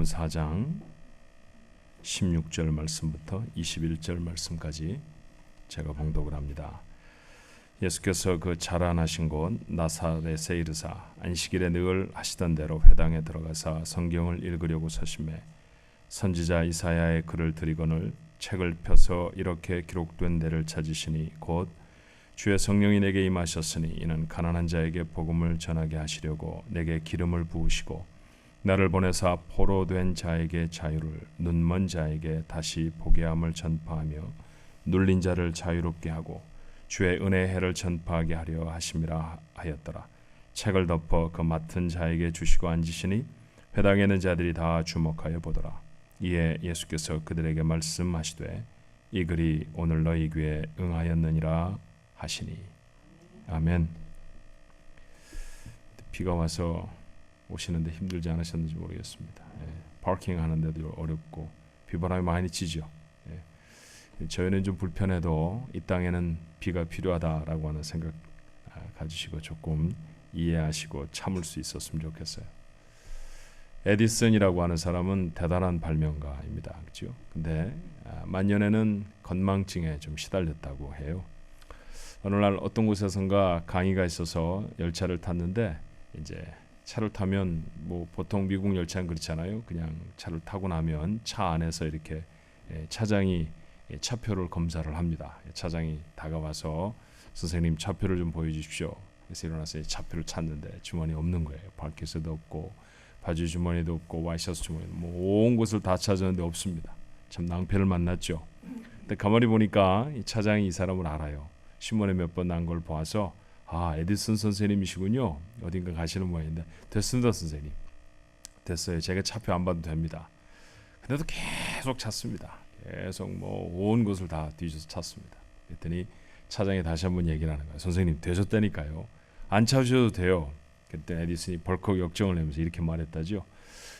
누가복음 4장 16절 말씀부터 21절 말씀까지 제가 봉독을 합니다. 예수께서 그 자라나신 곳 나사렛에 이르사 안식일에 늘 하시던 대로 회당에 들어가사 성경을 읽으려고 서심해 선지자 이사야의 글을 들이거늘 책을 펴서 이렇게 기록된 데를 찾으시니 곧 주의 성령이 내게 임하셨으니 이는 가난한 자에게 복음을 전하게 하시려고 내게 기름을 부으시고 나를 보내사 포로 된 자에게 자유를 눈먼 자에게 다시 보게 함을 전파하며 눌린 자를 자유롭게 하고 주의 은혜의 해를 전파하게 하려 하심이라 하였더라. 책을 덮어 그 맡은 자에게 주시고 앉으시니 회당에 있는 자들이 다 주목하여 보더라. 이에 예수께서 그들에게 말씀하시되 이 글이 오늘 너희 귀에 응하였느니라 하시니. 아멘. 비가 와서 오시는데 힘들지 않으셨는지 모르겠습니다. 예, 파킹 하는데도 어렵고 비바람이 많이 치죠. 예, 저희는 좀 불편해도 이 땅에는 비가 필요하다라고 하는 생각 아, 가지시고 조금 이해하시고 참을 수 있었으면 좋겠어요. 에디슨이라고 하는 사람은 대단한 발명가입니다. 그렇죠? 근데 아, 만년에는 건망증에 좀 시달렸다고 해요. 어느 날 어떤 곳에선가 강의가 있어서 열차를 탔는데 이제 차를 타면 뭐 보통 미국 열차는 그렇잖아요. 그냥 차를 타고 나면 차 안에서 이렇게 예, 차장이 예, 차표를 검사를 합니다. 예, 차장이 다가와서 선생님 차표를 좀 보여주십시오. 그래서 일어나서 차표를 찾는데 주머니 없는 거예요. 발켓에도 없고 바지 주머니도 없고 와이셔츠 주머니 뭐온 곳을 다 찾았는데 없습니다. 참 낭패를 만났죠. 근데 가만히 보니까 이 차장이 이 사람을 알아요. 신문에 몇 번 난 걸 보아서 아 에디슨 선생님이시군요. 어딘가 가시는 모양인데 됐습니다 선생님. 됐어요. 제가 차표 안 봐도 됩니다. 근데도 계속 찾습니다. 계속 뭐 온 곳을 다 뒤져서 찾습니다. 그랬더니 차장이 다시 한번 얘기를 하는 거예요. 선생님 되셨다니까요. 안 찾으셔도 돼요. 그때 에디슨이 벌컥 역정을 내면서 이렇게 말했다죠.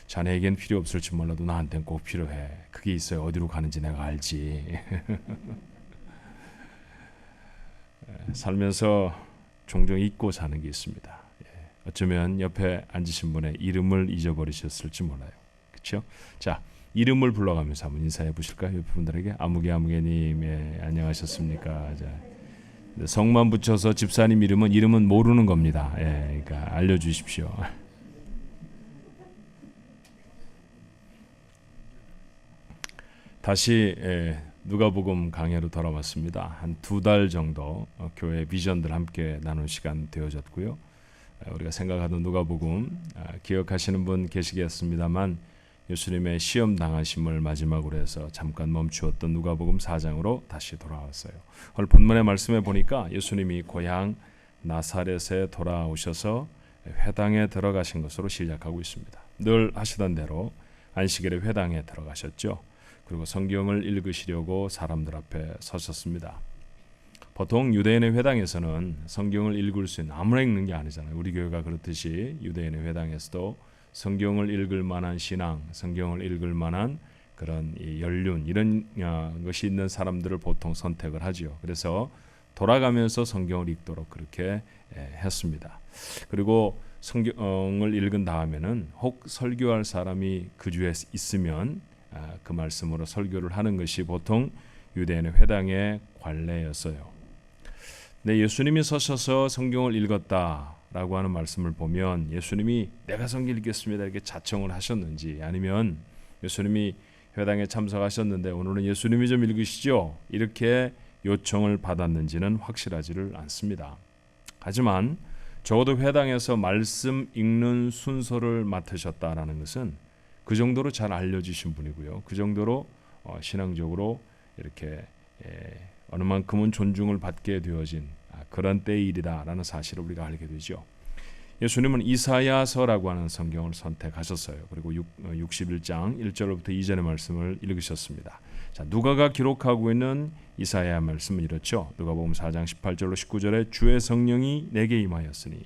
자네에겐 필요 없을지 몰라도 나한테는 꼭 필요해. 그게 있어요. 어디로 가는지 내가 알지. 살면서 종종 잊고 사는 게 있습니다. 예. 어쩌면 옆에 앉으신 분의 이름을 잊어버리셨을지 몰라요. 그렇죠? 자, 이름을 불러가면서 한번 인사해 보실까요? 옆에 분들에게 아무개 아무개님 예, 안녕하셨습니까? 자, 성만 붙여서 집사님 이름은 이름은 모르는 겁니다. 예, 그러니까 알려주십시오. 다시 예, 누가복음 강해로 돌아왔습니다. 한 두 달 정도 어, 교회 비전들 함께 나눈 시간 되어졌고요. 어, 우리가 생각하던 누가복음 아, 기억하시는 분 계시겠습니다만 예수님의 시험 당하심을 마지막으로 해서 잠깐 멈추었던 누가복음 4장으로 다시 돌아왔어요. 오늘 본문의 말씀에 보니까 예수님이 고향 나사렛에 돌아오셔서 회당에 들어가신 것으로 시작하고 있습니다. 늘 하시던 대로 안식일에 회당에 들어가셨죠. 그리고 성경을 읽으시려고 사람들 앞에 서셨습니다. 보통 유대인의 회당에서는 성경을 읽을 수 있는 아무나 읽는 게 아니잖아요. 우리 교회가 그렇듯이 유대인의 회당에서도 성경을 읽을 만한 신앙, 성경을 읽을 만한 그런 연륜 이런 어, 것이 있는 사람들을 보통 선택을 하지요. 그래서 돌아가면서 성경을 읽도록 그렇게 했습니다. 그리고 성경을 읽은 다음에는 혹 설교할 사람이 그 주에 있으면 아, 그 말씀으로 설교를 하는 것이 보통 유대인의 회당의 관례였어요. 네, 예수님이 서셔서 성경을 읽었다라고 하는 말씀을 보면 예수님이 내가 성경 읽겠습니다 이렇게 자청을 하셨는지 아니면 예수님이 회당에 참석하셨는데 오늘은 예수님이 좀 읽으시죠 이렇게 요청을 받았는지는 확실하지를 않습니다. 하지만 적어도 회당에서 말씀 읽는 순서를 맡으셨다라는 것은 그 정도로 잘 알려지신 분이고요. 그 정도로 어, 신앙적으로 이렇게 예, 어느 만큼은 존중을 받게 되어진 아, 그런 때의 일이다라는 사실을 우리가 알게 되죠. 예수님은 이사야서라고 하는 성경을 선택하셨어요. 그리고 61장 1절부터 2절의 말씀을 읽으셨습니다. 자, 누가가 기록하고 있는 이사야 말씀은 이렇죠. 누가복음 4장 18절로 19절에 주의 성령이 내게 임하였으니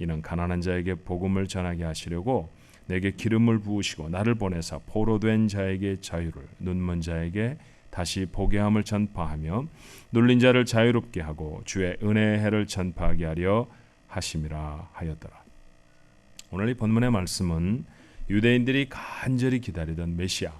이는 가난한 자에게 복음을 전하게 하시려고 내게 기름을 부으시고 나를 보내사 포로된 자에게 자유를 눈먼 자에게 다시 보게 함을 전파하며 눌린 자를 자유롭게 하고 주의 은혜의 해를 전파하게 하려 하심이라 하였더라. 오늘 이 본문의 말씀은 유대인들이 간절히 기다리던 메시아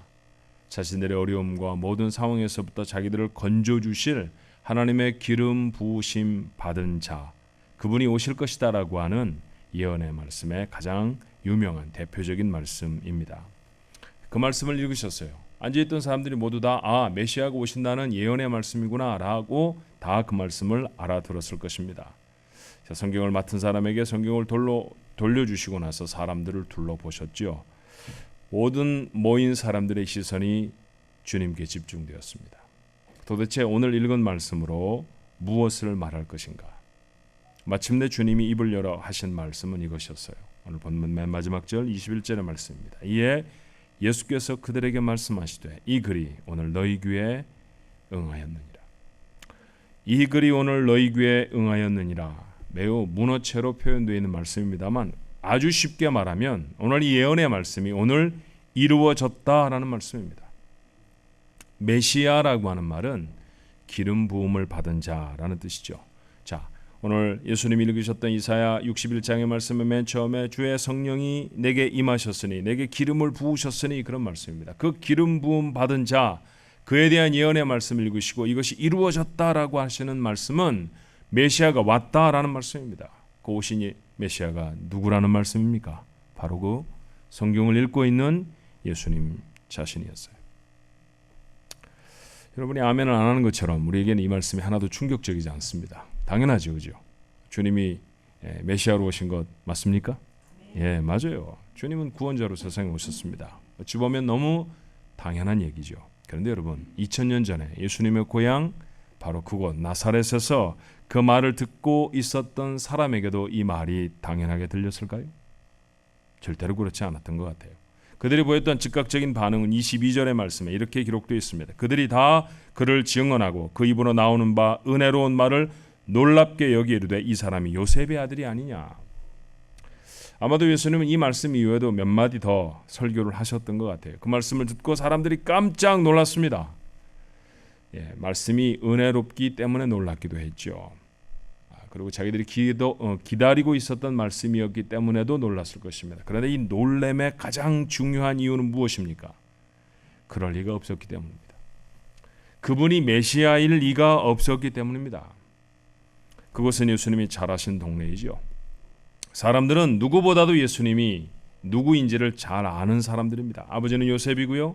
자신들의 어려움과 모든 상황에서부터 자기들을 건져 주실 하나님의 기름 부으심 받은 자 그분이 오실 것이다라고 하는 예언의 말씀의 가장 유명한 대표적인 말씀입니다. 그 말씀을 읽으셨어요. 앉아 있던 사람들이 모두 다 아, 메시아가 오신다는 예언의 말씀이구나 라고 다 그 말씀을 알아들었을 것입니다. 자, 성경을 맡은 사람에게 성경을 돌려 돌려주시고 나서 사람들을 둘러보셨죠. 모든 모인 사람들의 시선이 주님께 집중되었습니다. 도대체 오늘 읽은 말씀으로 무엇을 말할 것인가? 마침내 주님이 입을 열어 하신 말씀은 이것이었어요. 오늘 본문 맨 마지막 절 21절의 말씀입니다. 이에 예수께서 그들에게 말씀하시되 이 글이 오늘 너희 귀에 응하였느니라. 이 글이 오늘 너희 귀에 응하였느니라. 매우 문어체로 표현되어 있는 말씀입니다만 아주 쉽게 말하면 오늘 이 예언의 말씀이 오늘 이루어졌다라는 말씀입니다. 메시아라고 하는 말은 기름 부음을 받은 자라는 뜻이죠. 자, 오늘 예수님이 읽으셨던 이사야 61장의 말씀은 맨 처음에 주의 성령이 내게 임하셨으니 내게 기름을 부으셨으니 그런 말씀입니다. 그 기름 부음 받은 자 그에 대한 예언의 말씀을 읽으시고 이것이 이루어졌다라고 하시는 말씀은 메시아가 왔다라는 말씀입니다. 그 오신 메시아가 누구라는 말씀입니까? 바로 그 성경을 읽고 있는 예수님 자신이었어요. 여러분이 아멘을 안 하는 것처럼 우리에게는 이 말씀이 하나도 충격적이지 않습니다. 당연하죠, 그죠? 주님이 예, 메시아로 오신 것 맞습니까? 예, 맞아요. 주님은 구원자로 세상에 오셨습니다. 어찌 보면 너무 당연한 얘기죠. 그런데 여러분, 2000년 전에 예수님의 고향 바로 그곳 나사렛에서 그 말을 듣고 있었던 사람에게도 이 말이 당연하게 들렸을까요? 절대로 그렇지 않았던 것 같아요. 그들이 보였던 즉각적인 반응은 22절의 말씀에 이렇게 기록되어 있습니다. 그들이 다 그를 증언하고 그 입으로 나오는 바 은혜로운 말을 놀랍게 여기 이르되 이 사람이 요셉의 아들이 아니냐. 아마도 예수님은 이 말씀 이후에도 몇 마디 더 설교를 하셨던 것 같아요. 그 말씀을 듣고 사람들이 깜짝 놀랐습니다. 예, 말씀이 은혜롭기 때문에 놀랐기도 했죠. 아, 그리고 자기들이 기도, 어, 기다리고 있었던 말씀이었기 때문에도 놀랐을 것입니다. 그런데 이 놀램의 가장 중요한 이유는 무엇입니까? 그럴 리가 없었기 때문입니다. 그분이 메시아일 리가 없었기 때문입니다. 그곳은 예수님이 잘하신 동네이죠. 사람들은 누구보다도 예수님이 누구인지를 잘 아는 사람들입니다. 아버지는 요셉이고요.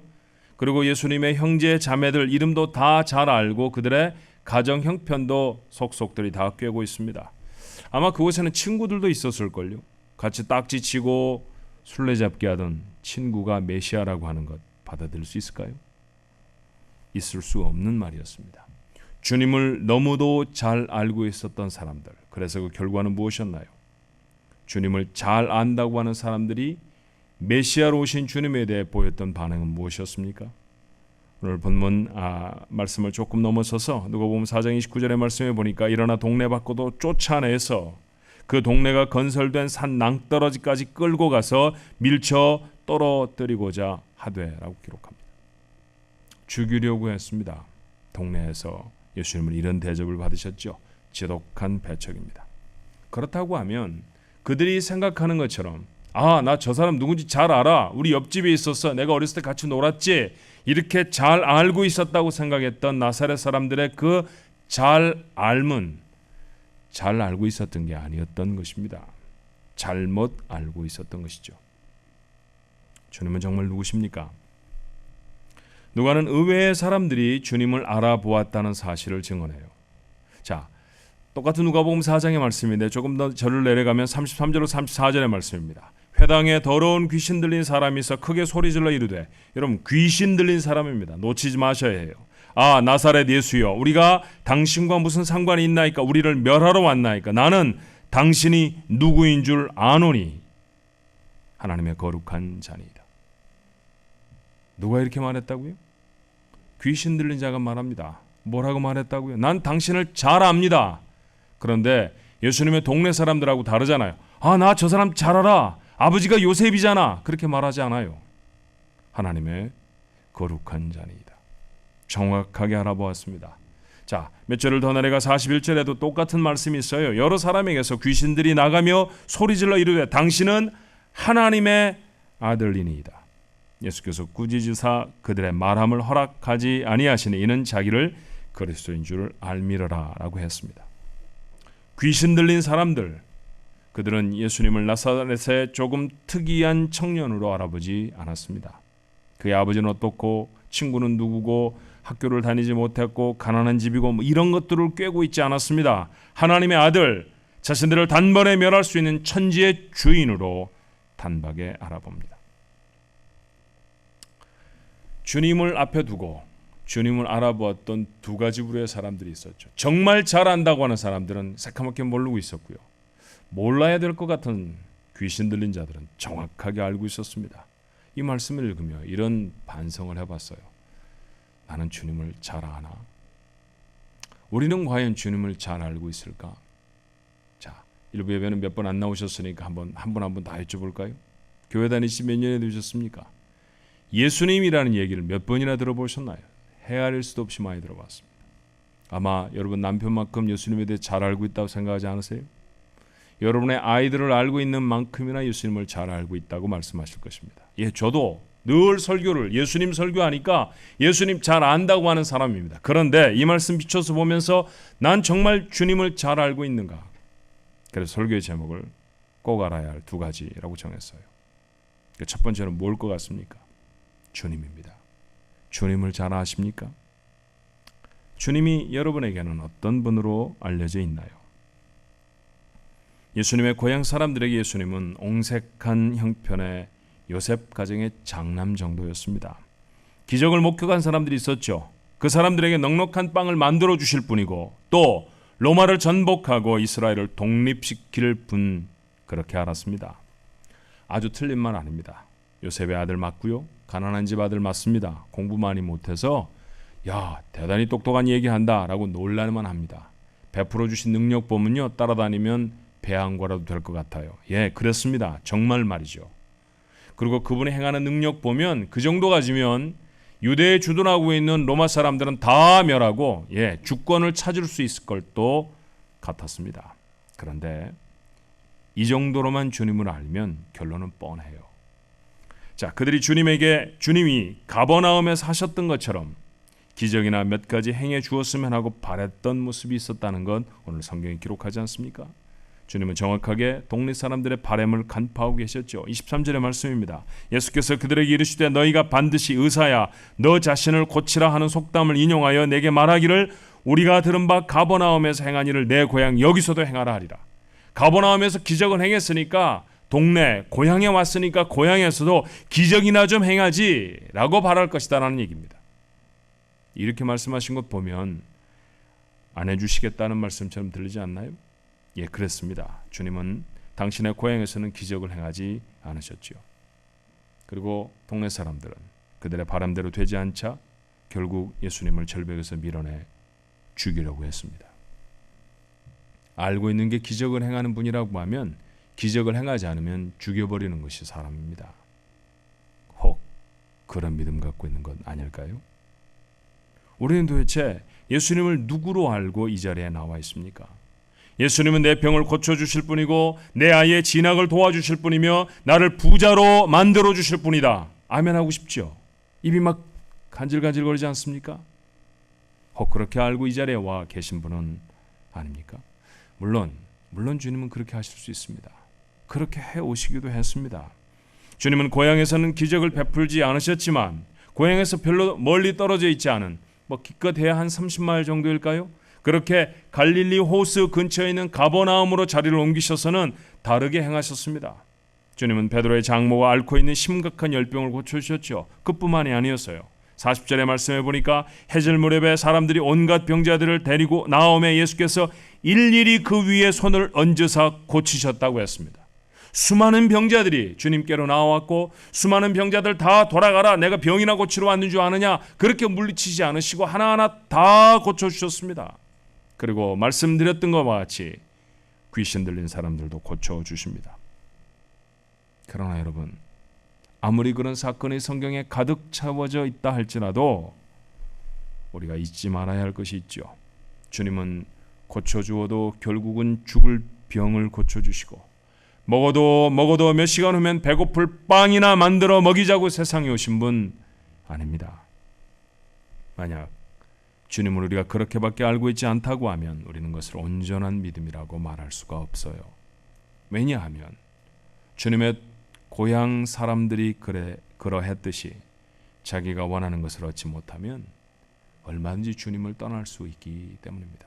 그리고 예수님의 형제 자매들 이름도 다 잘 알고 그들의 가정 형편도 속속들이 다 꿰고 있습니다. 아마 그곳에는 친구들도 있었을걸요. 같이 딱지 치고 술래잡기 하던 친구가 메시아라고 하는 것 받아들일 수 있을까요? 있을 수 없는 말이었습니다. 주님을 너무도 잘 알고 있었던 사람들. 그래서 그 결과는 무엇이었나요? 주님을 잘 안다고 하는 사람들이 메시아로 오신 주님에 대해 보였던 반응은 무엇이었습니까? 오늘 본문 아, 말씀을 조금 넘어서서 누가 보면 4장 29절의 말씀에 보니까 일어나 동네 밖으로 쫓아내서 그 동네가 건설된 산 낭떠러지까지 끌고 가서 밀쳐 떨어뜨리고자 하되라고 기록합니다. 죽이려고 했습니다. 동네에서 예수님은 이런 대접을 받으셨죠. 지독한 배척입니다. 그렇다고 하면 그들이 생각하는 것처럼 아, 나 저 사람 누군지 잘 알아. 우리 옆집에 있었어. 내가 어렸을 때 같이 놀았지. 이렇게 잘 알고 있었다고 생각했던 나사렛 사람들의 그 잘 알문 잘 알고 있었던 게 아니었던 것입니다. 잘못 알고 있었던 것이죠. 주님은 정말 누구십니까? 누가는 의외의 사람들이 주님을 알아보았다는 사실을 증언해요. 자, 똑같은 누가복음 4장의 말씀인데 조금 더 절을 내려가면 33절로 34절의 말씀입니다. 회당에 더러운 귀신 들린 사람이 있어 크게 소리질러 이르되 여러분 귀신 들린 사람입니다. 놓치지 마셔야 해요. 아 나사렛 예수여 우리가 당신과 무슨 상관이 있나이까 우리를 멸하러 왔나이까 나는 당신이 누구인 줄 아노니 하나님의 거룩한 자니이다. 누가 이렇게 말했다고요? 귀신 들린 자가 말합니다. 뭐라고 말했다고요? 난 당신을 잘 압니다. 그런데 예수님의 동네 사람들하고 다르잖아요. 아, 나 저 사람 잘 알아. 아버지가 요셉이잖아. 그렇게 말하지 않아요. 하나님의 거룩한 자니이다. 정확하게 알아보았습니다. 자, 몇 절을 더 내려가 41절에도 똑같은 말씀이 있어요. 여러 사람에게서 귀신들이 나가며 소리질러 이르되 당신은 하나님의 아들이니이다. 예수께서 꾸짖으사 그들의 말함을 허락하지 아니하시니 이는 자기를 그리스도인 줄을 알미러라라고 했습니다. 귀신 들린 사람들 그들은 예수님을 나사렛의 조금 특이한 청년으로 알아보지 않았습니다. 그의 아버지는 어떻고 친구는 누구고 학교를 다니지 못했고 가난한 집이고 뭐 이런 것들을 꿰고 있지 않았습니다. 하나님의 아들 자신들을 단번에 멸할 수 있는 천지의 주인으로 단박에 알아봅니다. 주님을 앞에 두고 주님을 알아보았던 두 가지 부류의 사람들이 있었죠. 정말 잘 안다고 하는 사람들은 새카맣게 모르고 있었고요. 몰라야 될 것 같은 귀신 들린 자들은 정확하게 알고 있었습니다. 이 말씀을 읽으며 이런 반성을 해봤어요. 나는 주님을 잘 아나? 우리는 과연 주님을 잘 알고 있을까? 자, 일부 예배는 몇 번 안 나오셨으니까 한번 한 분 한 분 다 여쭤볼까요? 교회 다니시 몇 년이 되셨습니까? 예수님이라는 얘기를 몇 번이나 들어보셨나요? 헤아릴 수도 없이 많이 들어봤습니다. 아마 여러분 남편만큼 예수님에 대해 잘 알고 있다고 생각하지 않으세요? 여러분의 아이들을 알고 있는 만큼이나 예수님을 잘 알고 있다고 말씀하실 것입니다. 예, 저도 늘 설교를 예수님 설교하니까 예수님 잘 안다고 하는 사람입니다. 그런데 이 말씀 비춰서 보면서 난 정말 주님을 잘 알고 있는가? 그래서 설교의 제목을 꼭 알아야 할 두 가지라고 정했어요. 그첫 번째는 뭘 것 같습니까? 주님입니다. 주님을 잘 아십니까? 주님이 여러분에게는 어떤 분으로 알려져 있나요? 예수님의 고향 사람들에게 예수님은 옹색한 형편의 요셉 가정의 장남 정도였습니다. 기적을 목격한 사람들이 있었죠. 그 사람들에게 넉넉한 빵을 만들어 주실 분이고 또 로마를 전복하고 이스라엘을 독립시킬 분 그렇게 알았습니다. 아주 틀린 말 아닙니다. 요셉의 아들 맞고요. 가난한 집 아들 맞습니다. 공부 많이 못해서 야 대단히 똑똑한 얘기한다라고 놀랄만 합니다. 베풀어 주신 능력 보면요 따라다니면 배양과라도 될 것 같아요. 예, 그렇습니다. 정말 말이죠. 그리고 그분이 행하는 능력 보면 그 정도 가지면 유대에 주둔하고 있는 로마 사람들은 다 멸하고 예, 주권을 찾을 수 있을 것도 같았습니다. 그런데 이 정도로만 주님을 알면 결론은 뻔해요. 자, 그들이 주님에게 주님이 가버나움에서 하셨던 것처럼 기적이나 몇 가지 행해 주었으면 하고 바랬던 모습이 있었다는 건 오늘 성경에 기록하지 않습니까? 주님은 정확하게 동네 사람들의 바램을 간파하고 계셨죠. 23절의 말씀입니다. 예수께서 그들에게 이르시되 너희가 반드시 의사야 너 자신을 고치라 하는 속담을 인용하여 내게 말하기를 우리가 들은 바 가버나움에서 행한 일을 내 고향 여기서도 행하라 하리라. 가버나움에서 기적을 행했으니까 동네 고향에 왔으니까 고향에서도 기적이나 좀 행하지라고 바랄 것이다라는 얘기입니다. 이렇게 말씀하신 것 보면 안 해주시겠다는 말씀처럼 들리지 않나요? 예, 그렇습니다. 주님은 당신의 고향에서는 기적을 행하지 않으셨지요. 그리고 동네 사람들은 그들의 바람대로 되지 않자 결국 예수님을 절벽에서 밀어내 죽이려고 했습니다. 알고 있는 게 기적을 행하는 분이라고 하면 기적을 행하지 않으면 죽여버리는 것이 사람입니다. 혹 그런 믿음 갖고 있는 건 아닐까요? 우리는 도대체 예수님을 누구로 알고 이 자리에 나와 있습니까? 예수님은 내 병을 고쳐 주실 분이고 내 아이의 진학을 도와주실 분이며 나를 부자로 만들어 주실 분이다. 아멘 하고 싶죠. 입이 막 간질간질거리지 않습니까? 혹 그렇게 알고 이 자리에 와 계신 분은 아닙니까? 물론 물론 주님은 그렇게 하실 수 있습니다. 그렇게 해 오시기도 했습니다. 주님은 고향에서는 기적을 베풀지 않으셨지만 고향에서 별로 멀리 떨어져 있지 않은 뭐 기껏해야 한 30마일 정도일까요? 그렇게 갈릴리 호수 근처에 있는 가버나움으로 자리를 옮기셔서는 다르게 행하셨습니다. 주님은 베드로의 장모가 앓고 있는 심각한 열병을 고쳐주셨죠. 그뿐만이 아니었어요. 40절의 말씀에 보니까 해질 무렵에 사람들이 온갖 병자들을 데리고 나옴에 예수께서 일일이 그 위에 손을 얹으사 고치셨다고 했습니다. 수많은 병자들이 주님께로 나왔고 수많은 병자들 다 돌아가라 내가 병이나 고치러 왔는 줄 아느냐 그렇게 물리치지 않으시고 하나하나 다 고쳐주셨습니다. 그리고 말씀드렸던 것과 같이 귀신 들린 사람들도 고쳐 주십니다. 그러나 여러분 아무리 그런 사건이 성경에 가득 채워져 있다 할지라도 우리가 잊지 말아야 할 것이 있죠. 주님은 고쳐 주어도 결국은 죽을 병을 고쳐 주시고 먹어도 먹어도 몇 시간 후면 배고플 빵이나 만들어 먹이자고 세상에 오신 분 아닙니다. 만약 주님을 우리가 그렇게밖에 알고 있지 않다고 하면 우리는 것을 온전한 믿음이라고 말할 수가 없어요. 왜냐하면 주님의 고향 사람들이 그래 그러했듯이 자기가 원하는 것을 얻지 못하면 얼마든지 주님을 떠날 수 있기 때문입니다.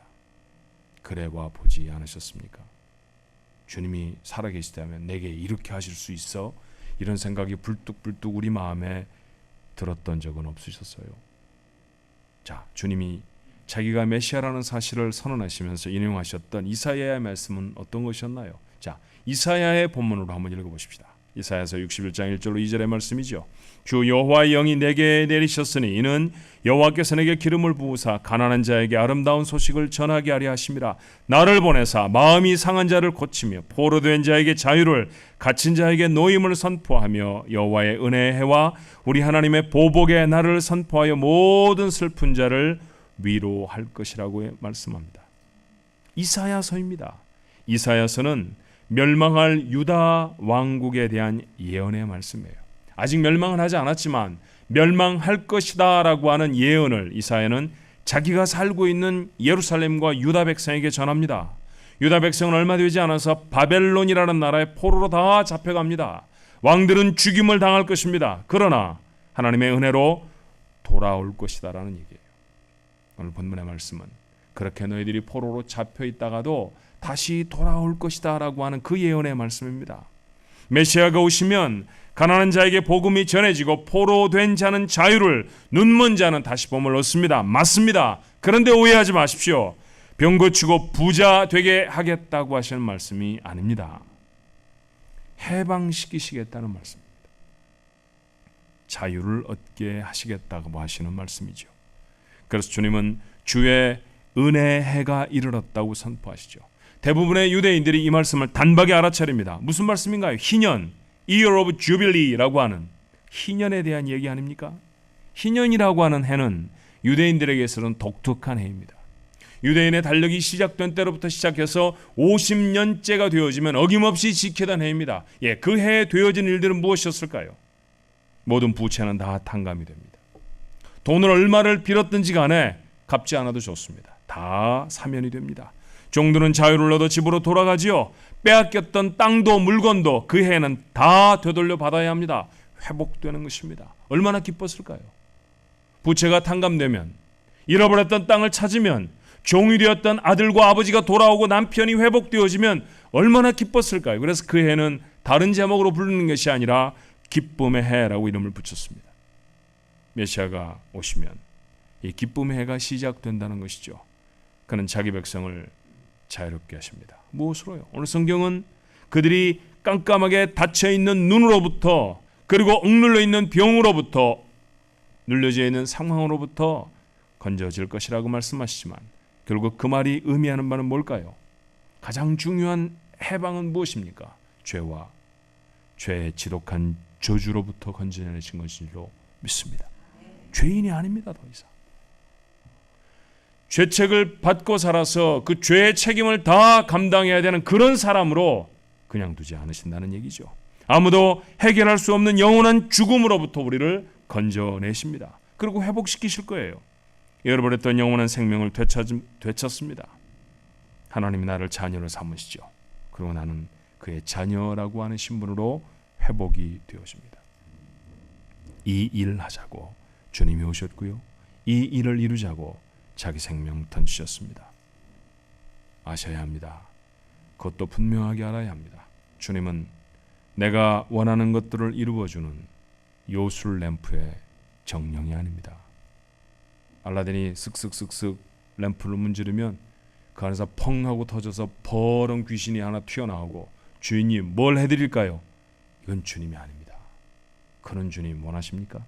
그래와 보지 않으셨습니까? 주님이 살아계시다면 내게 이렇게 하실 수 있어 이런 생각이 불뚝불뚝 우리 마음에 들었던 적은 없으셨어요. 자, 주님이 자기가 메시아라는 사실을 선언하시면서 인용하셨던 이사야의 말씀은 어떤 것이었나요? 자, 이사야의 본문으로 한번 읽어보십시다. 이사야서 61장 1절로 2절의 말씀이죠. 주 여호와의 영이 내게 내리셨으니 이는 여호와께서 내게 기름을 부으사 가난한 자에게 아름다운 소식을 전하게 하려 하심이라 나를 보내사 마음이 상한 자를 고치며 포로된 자에게 자유를 갇힌 자에게 노임을 선포하며 여호와의 은혜의 해와 우리 하나님의 보복의 날을 선포하여 모든 슬픈 자를 위로할 것이라고 말씀합니다. 이사야서입니다. 이사야서는 멸망할 유다 왕국에 대한 예언의 말씀이에요. 아직 멸망은 하지 않았지만 멸망할 것이다라고 하는 예언을 이사야는 자기가 살고 있는 예루살렘과 유다 백성에게 전합니다. 유다 백성은 얼마 되지 않아서 바벨론이라는 나라의 포로로 다 잡혀갑니다. 왕들은 죽임을 당할 것입니다. 그러나 하나님의 은혜로 돌아올 것이다라는 얘기예요. 오늘 본문의 말씀은 그렇게 너희들이 포로로 잡혀 있다가도 다시 돌아올 것이다라고 하는 그 예언의 말씀입니다. 메시아가 오시면 가난한 자에게 복음이 전해지고 포로된 자는 자유를 눈먼 자는 다시 봄을 얻습니다. 맞습니다. 그런데 오해하지 마십시오. 병 고치고 부자 되게 하겠다고 하시는 말씀이 아닙니다. 해방시키시겠다는 말씀입니다. 자유를 얻게 하시겠다고 하시는 말씀이죠. 그래서 주님은 주의 은혜의 해가 이르렀다고 선포하시죠. 대부분의 유대인들이 이 말씀을 단박에 알아차립니다. 무슨 말씀인가요? 희년, Year of Jubilee라고 하는 희년에 대한 얘기 아닙니까? 희년이라고 하는 해는 유대인들에게서는 독특한 해입니다. 유대인의 달력이 시작된 때로부터 시작해서 50년째가 되어지면 어김없이 지키던 해입니다. 예, 그 해에 되어진 일들은 무엇이었을까요? 모든 부채는 다 탕감이 됩니다. 돈을 얼마를 빌었든지 간에 갚지 않아도 좋습니다. 다 사면이 됩니다. 종들은 자유를 얻어 집으로 돌아가지요. 빼앗겼던 땅도 물건도 그 해에는 다 되돌려 받아야 합니다. 회복되는 것입니다. 얼마나 기뻤을까요? 부채가 탕감되면 잃어버렸던 땅을 찾으면 종이 되었던 아들과 아버지가 돌아오고 남편이 회복되어지면 얼마나 기뻤을까요? 그래서 그 해는 다른 제목으로 부르는 것이 아니라 기쁨의 해라고 이름을 붙였습니다. 메시아가 오시면 이 기쁨의 해가 시작된다는 것이죠. 그는 자기 백성을 자유롭게 하십니다. 무엇으로요? 오늘 성경은 그들이 깜깜하게 닫혀 있는 눈으로부터 그리고 억눌려 있는 병으로부터 눌려져 있는 상황으로부터 건져질 것이라고 말씀하시지만 결국 그 말이 의미하는 바는 뭘까요? 가장 중요한 해방은 무엇입니까? 죄와 죄의 지독한 저주로부터 건져내신 것이로 믿습니다. 죄인이 아닙니다, 더 이상. 죄책을 받고 살아서 그 죄의 책임을 다 감당해야 되는 그런 사람으로 그냥 두지 않으신다는 얘기죠. 아무도 해결할 수 없는 영원한 죽음으로부터 우리를 건져내십니다. 그리고 회복시키실 거예요. 잃어버렸던 영원한 생명을 되찾, 되찾습니다. 하나님이 나를 자녀로 삼으시죠. 그리고 나는 그의 자녀라고 하는 신분으로 회복이 되어집니다. 이 일을 하자고 주님이 오셨고요. 이 일을 이루자고 자기 생명 던지셨습니다. 아셔야 합니다. 그것도 분명하게 알아야 합니다. 주님은 내가 원하는 것들을 이루어주는 요술 램프의 정령이 아닙니다. 알라딘이 쓱쓱쓱쓱 램프를 문지르면 그 안에서 펑 하고 터져서 버런 귀신이 하나 튀어나오고 주인이 뭘 해드릴까요? 이건 주님이 아닙니다. 그런 주님 원하십니까?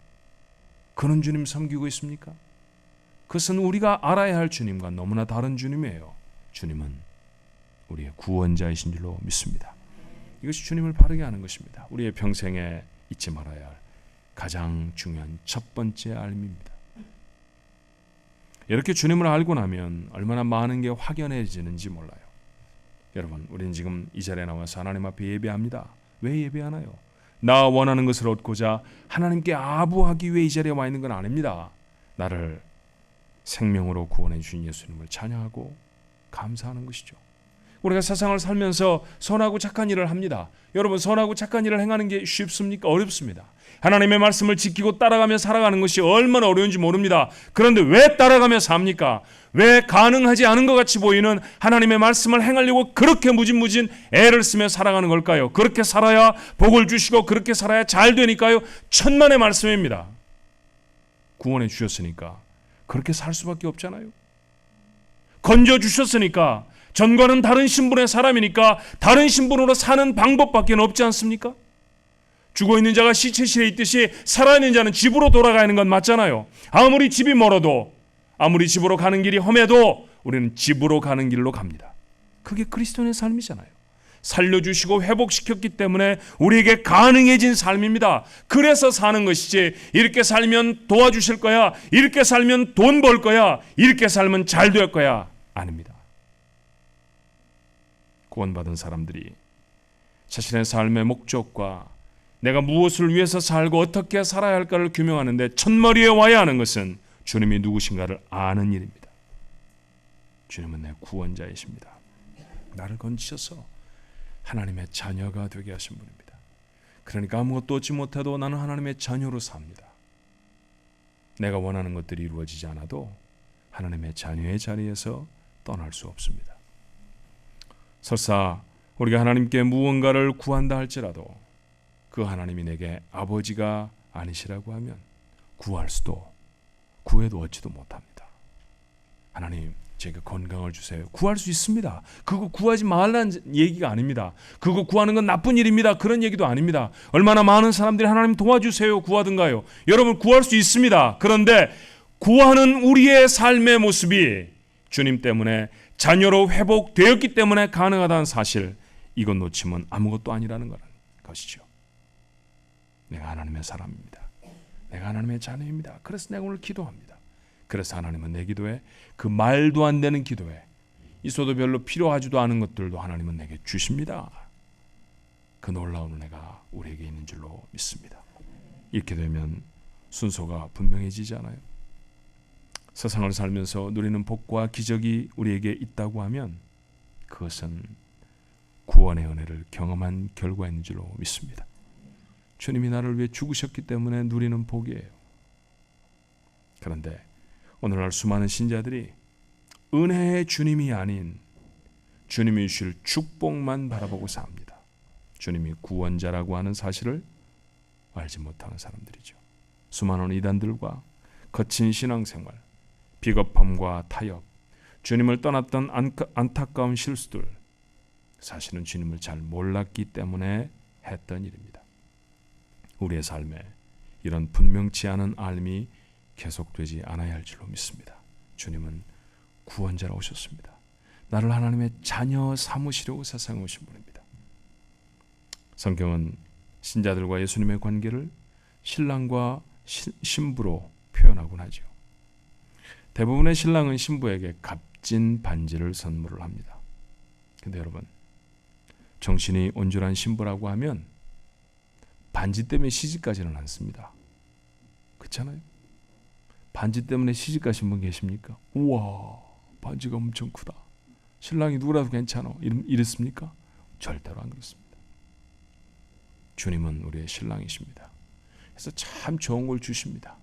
그런 주님 섬기고 있습니까? 그것은 우리가 알아야 할 주님과 너무나 다른 주님이에요. 주님은 우리의 구원자이신 줄로 믿습니다. 이것이 주님을 바르게 하는 것입니다. 우리의 평생에 잊지 말아야 할 가장 중요한 첫 번째 알입니다. 이렇게 주님을 알고 나면 얼마나 많은 게 확연해지는지 몰라요. 여러분, 우리는 지금 이 자리에 나와서 하나님 앞에 예배합니다. 왜 예배하나요? 나 원하는 것을 얻고자 하나님께 아부하기 위해 이 자리에 와 있는 건 아닙니다. 나를 생명으로 구원해 주신 예수님을 찬양하고 감사하는 것이죠. 우리가 세상을 살면서 선하고 착한 일을 합니다. 여러분 선하고 착한 일을 행하는 게 쉽습니까? 어렵습니다. 하나님의 말씀을 지키고 따라가며 살아가는 것이 얼마나 어려운지 모릅니다. 그런데 왜 따라가며 삽니까? 왜 가능하지 않은 것 같이 보이는 하나님의 말씀을 행하려고 그렇게 무진무진 애를 쓰며 살아가는 걸까요? 그렇게 살아야 복을 주시고 그렇게 살아야 잘 되니까요. 천만의 말씀입니다. 구원해 주셨으니까 그렇게 살 수밖에 없잖아요. 건져 주셨으니까 전과는 다른 신분의 사람이니까 다른 신분으로 사는 방법밖에 없지 않습니까? 죽어 있는 자가 시체실에 있듯이 살아있는 자는 집으로 돌아가는 건 맞잖아요. 아무리 집이 멀어도 아무리 집으로 가는 길이 험해도 우리는 집으로 가는 길로 갑니다. 그게 그리스도인의 삶이잖아요. 살려주시고 회복시켰기 때문에 우리에게 가능해진 삶입니다. 그래서 사는 것이지 이렇게 살면 도와주실 거야. 이렇게 살면 돈 벌 거야. 이렇게 살면 잘 될 거야. 아닙니다. 구원받은 사람들이 자신의 삶의 목적과 내가 무엇을 위해서 살고 어떻게 살아야 할까를 규명하는데 첫머리에 와야 하는 것은 주님이 누구신가를 아는 일입니다. 주님은 내 구원자이십니다. 나를 건지셔서 하나님의 자녀가 되게 하신 분입니다. 그러니까 아무것도 얻지 못해도 나는 하나님의 자녀로 삽니다. 내가 원하는 것들이 이루어지지 않아도 하나님의 자녀의 자리에서 떠날 수 없습니다. 설사 우리가 하나님께 무언가를 구한다 할지라도 그 하나님이 내게 아버지가 아니시라고 하면 구할 수도 구해도 얻지도 못합니다. 하나님 제가 건강을 주세요. 구할 수 있습니다. 그거 구하지 말라는 얘기가 아닙니다. 그거 구하는 건 나쁜 일입니다. 그런 얘기도 아닙니다. 얼마나 많은 사람들이 하나님 도와주세요 구하든가요. 여러분 구할 수 있습니다. 그런데 구하는 우리의 삶의 모습이 주님 때문에 자녀로 회복되었기 때문에 가능하다는 사실 이건 놓치면 아무것도 아니라는 것이죠. 내가 하나님의 사람입니다. 내가 하나님의 자녀입니다. 그래서 내가 오늘 기도합니다. 그래서 하나님은 내 기도에 그 말도 안 되는 기도에 있어도 별로 필요하지도 않은 것들도 하나님은 내게 주십니다. 그 놀라운 은혜가 우리에게 있는 줄로 믿습니다. 이렇게 되면 순서가 분명해지잖아요. 세상을 살면서 누리는 복과 기적이 우리에게 있다고 하면 그것은 구원의 은혜를 경험한 결과인 줄로 믿습니다. 주님이 나를 위해 죽으셨기 때문에 누리는 복이에요. 그런데 오늘날 수많은 신자들이 은혜의 주님이 아닌 주님이 주실 축복만 바라보고 삽니다. 주님이 구원자라고 하는 사실을 알지 못하는 사람들이죠. 수많은 이단들과 거친 신앙생활, 비겁함과 타협, 주님을 떠났던 안타까운 실수들, 사실은 주님을 잘 몰랐기 때문에 했던 일입니다. 우리의 삶에 이런 분명치 않은 알미 계속되지 않아야 할 줄로 믿습니다. 주님은 구원자로 오셨습니다. 나를 하나님의 자녀 삼으시려고 세상에 오신 분입니다. 성경은 신자들과 예수님의 관계를 신랑과 신부로 표현하곤 하죠. 대부분의 신랑은 신부에게 값진 반지를 선물을 합니다. 근데 여러분, 정신이 온전한 신부라고 하면 반지 때문에 시집 가지는 않습니다. 그렇잖아요. 반지 때문에 시집 가신 분 계십니까? 우와, 반지가 엄청 크다. 신랑이 누구라도 괜찮아. 이랬습니까? 절대로 안 그렇습니다. 주님은 우리의 신랑이십니다. 그래서 참 좋은 걸 주십니다.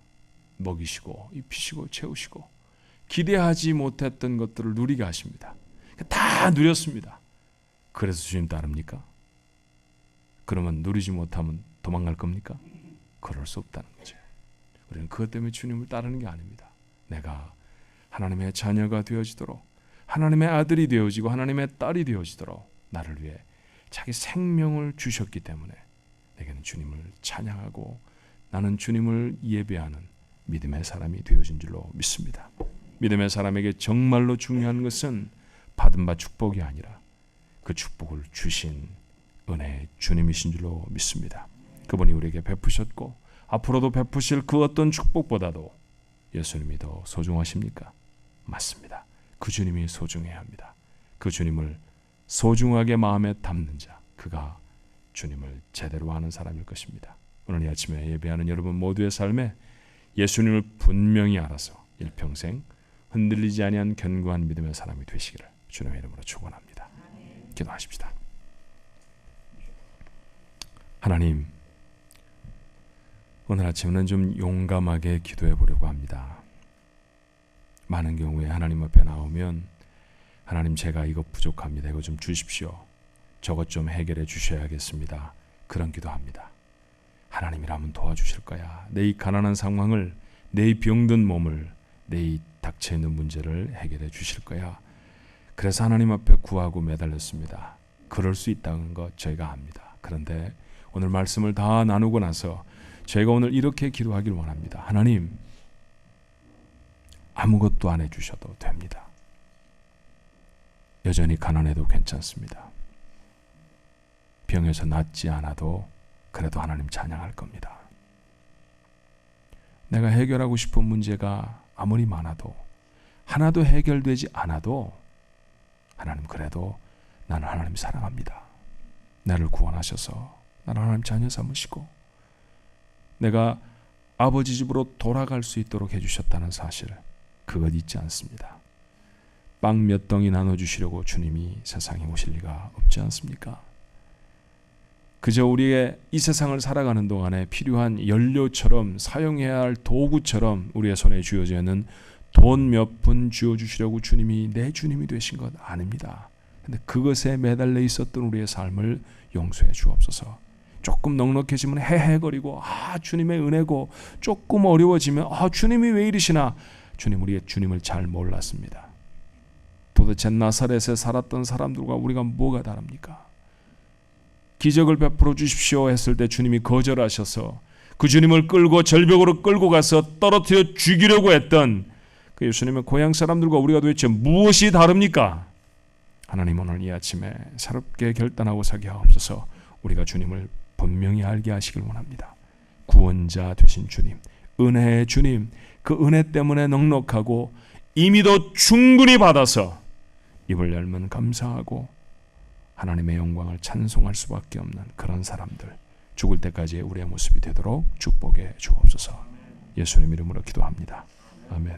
먹이시고 입히시고 채우시고 기대하지 못했던 것들을 누리게 하십니다. 다 누렸습니다. 그래서 주님 따릅니까? 그러면 누리지 못하면 도망갈 겁니까? 그럴 수 없다는 거죠. 우리는 그것 때문에 주님을 따르는 게 아닙니다. 내가 하나님의 자녀가 되어지도록 하나님의 아들이 되어지고 하나님의 딸이 되어지도록 나를 위해 자기 생명을 주셨기 때문에 내게는 주님을 찬양하고 나는 주님을 예배하는 믿음의 사람이 되어진 줄로 믿습니다. 믿음의 사람에게 정말로 중요한 것은 받은 바 축복이 아니라 그 축복을 주신 은혜의 주님이신 줄로 믿습니다. 그분이 우리에게 베푸셨고 앞으로도 베푸실 그 어떤 축복보다도 예수님이 더 소중하십니까? 맞습니다. 그 주님이 소중해야 합니다. 그 주님을 소중하게 마음에 담는 자 그가 주님을 제대로 아는 사람일 것입니다. 오늘 이 아침에 예배하는 여러분 모두의 삶에 예수님을 분명히 알아서 일평생 흔들리지 아니한 견고한 믿음의 사람이 되시기를 주님의 이름으로 축원합니다. 기도하십시다. 하나님 오늘 아침은 좀 용감하게 기도해 보려고 합니다. 많은 경우에 하나님 앞에 나오면 하나님 제가 이거 부족합니다. 이거 좀 주십시오. 저것 좀 해결해 주셔야겠습니다. 그런 기도합니다. 하나님이라면 도와주실 거야. 내 이 가난한 상황을 내 이 병든 몸을 내 이 닥쳐 있는 문제를 해결해 주실 거야. 그래서 하나님 앞에 구하고 매달렸습니다. 그럴 수 있다는 것 저희가 압니다. 그런데 오늘 말씀을 다 나누고 나서 저희가 오늘 이렇게 기도하길 원합니다. 하나님 아무것도 안 해주셔도 됩니다. 여전히 가난해도 괜찮습니다. 병에서 낫지 않아도 그래도 하나님 찬양할 겁니다. 내가 해결하고 싶은 문제가 아무리 많아도 하나도 해결되지 않아도 하나님 그래도 나는 하나님 사랑합니다. 나를 구원하셔서 나를 하나님 자녀 삼으시고 내가 아버지 집으로 돌아갈 수 있도록 해주셨다는 사실 그것 잊지 않습니다. 빵 몇 덩이 나눠주시려고 주님이 세상에 오실 리가 없지 않습니까? 그저 우리의 이 세상을 살아가는 동안에 필요한 연료처럼 사용해야 할 도구처럼 우리의 손에 쥐어져 있는 돈 몇푼 쥐어 주시려고 주님이 내 주님이 되신 것 아닙니다. 근데 그것에 매달려 있었던 우리의 삶을 용서해 주옵소서. 조금 넉넉해지면 헤헤거리고 아 주님의 은혜고 조금 어려워지면 아 주님이 왜 이러시나 주님 우리의 주님을 잘 몰랐습니다. 도대체 나사렛에 살았던 사람들과 우리가 뭐가 다릅니까? 기적을 베풀어 주십시오 했을 때 주님이 거절하셔서 그 주님을 끌고 절벽으로 끌고 가서 떨어뜨려 죽이려고 했던 그 예수님의 고향 사람들과 우리가 도대체 무엇이 다릅니까? 하나님 오늘 이 아침에 새롭게 결단하고 사게 하옵소서 우리가 주님을 분명히 알게 하시길 원합니다. 구원자 되신 주님, 은혜의 주님, 그 은혜 때문에 넉넉하고 이미도 충분히 받아서 입을 열면 감사하고 하나님의 영광을 찬송할 수밖에 없는 그런 사람들 죽을 때까지 우리의 모습이 되도록 축복해 주옵소서. 예수님 이름으로 기도합니다. 아멘.